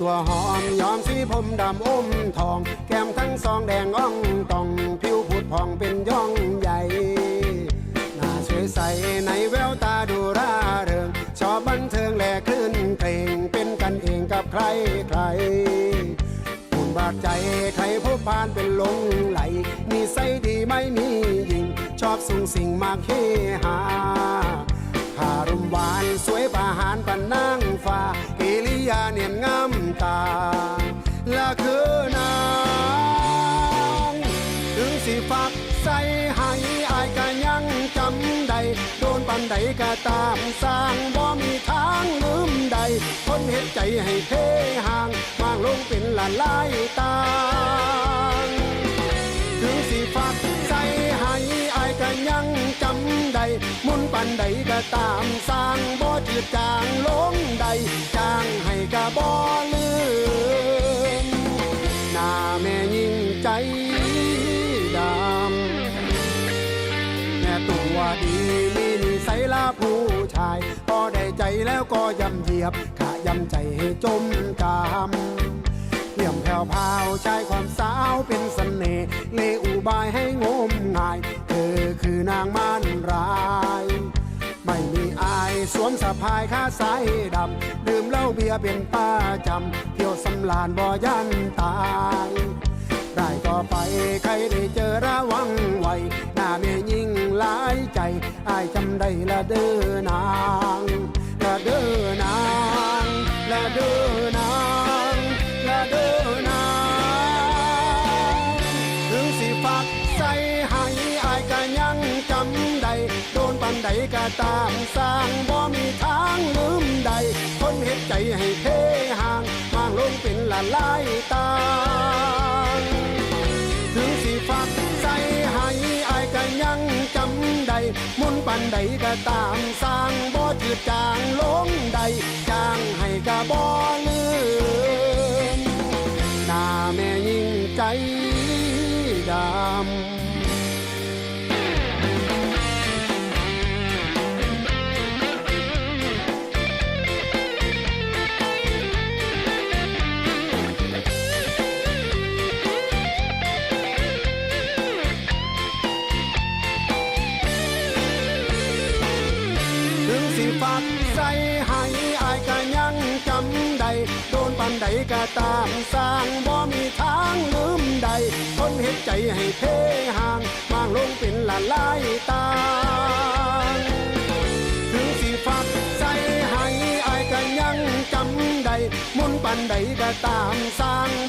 ตัวหอมยอมสีผมดำอมทอง แก้มทั้งสองแดงอ่องตองผิวผุดผ่องเป็นย่อง ดใจใครพบผ่านเป็นหลงไหล มีไสยดีไม่มีหญิง ชอบสุงสิ่งมากเฮฮาคารมหวานสวยประหารปันนางฟ้ากิริยาเนียนงามตา และคือนางถึงสิฟักใส่ให้อายก็ยังจำได้โดนปันใดก็ตามสร้างบ่มีทางลืมใดคนเห็นใจให้เทห่าง ลงเป็นละลายตางถึงสิฟักใส่ให้อายก็ยังจำได้มุนปันใดก็ตามสร้างบ่จืดจางลงใดจางให้ก็บ่ลืมหน้าแม่ยิ่งใจดำแม่ตัวดีมีนิสัยลาผู้ชายพอได้ใจแล้วก็ยำเหยียบ ยำใจให้จมกามเลี่ยมแผ่วพาวชายความสาวเป็นสเสน่ห์เลอุบายให้งมงาย เธอคือนางมานราย ไม่มีอายสวมสะพายข้าสายดำดื่มเหล้าเบียร์เป็นป้าจำเที่ยวสำลานบ่ยันตายได้ก็ไปใครได้เจอระวังไว้หน้าเมียยิ่งหลายใจอายจำได้ละเด้อนา ก็ตามสร้างบ่มีทางลืมใด คนเห็นใจให้เทห่างห่างลงเป็นละลายตาถึงสิฟักใสให้อายก็ยังจำได้มุนปันใดก็ตามสร้างบ่จืดจางลงใดจางให้กะบ่ ถึงสิฟักใส่ให้อายก็ยังจำได้โดนปันใดก็ตามสร้างบ่มีทางลืมใดคนเห็นใจให้เทห่างมางลงเป็นละลายตางถึงสิฟักใส่ให้อายก็ยังจำได้มุนปันใดก็ตามสร้าง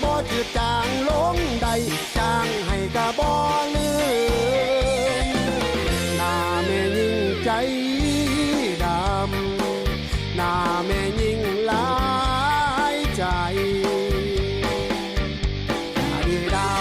it out.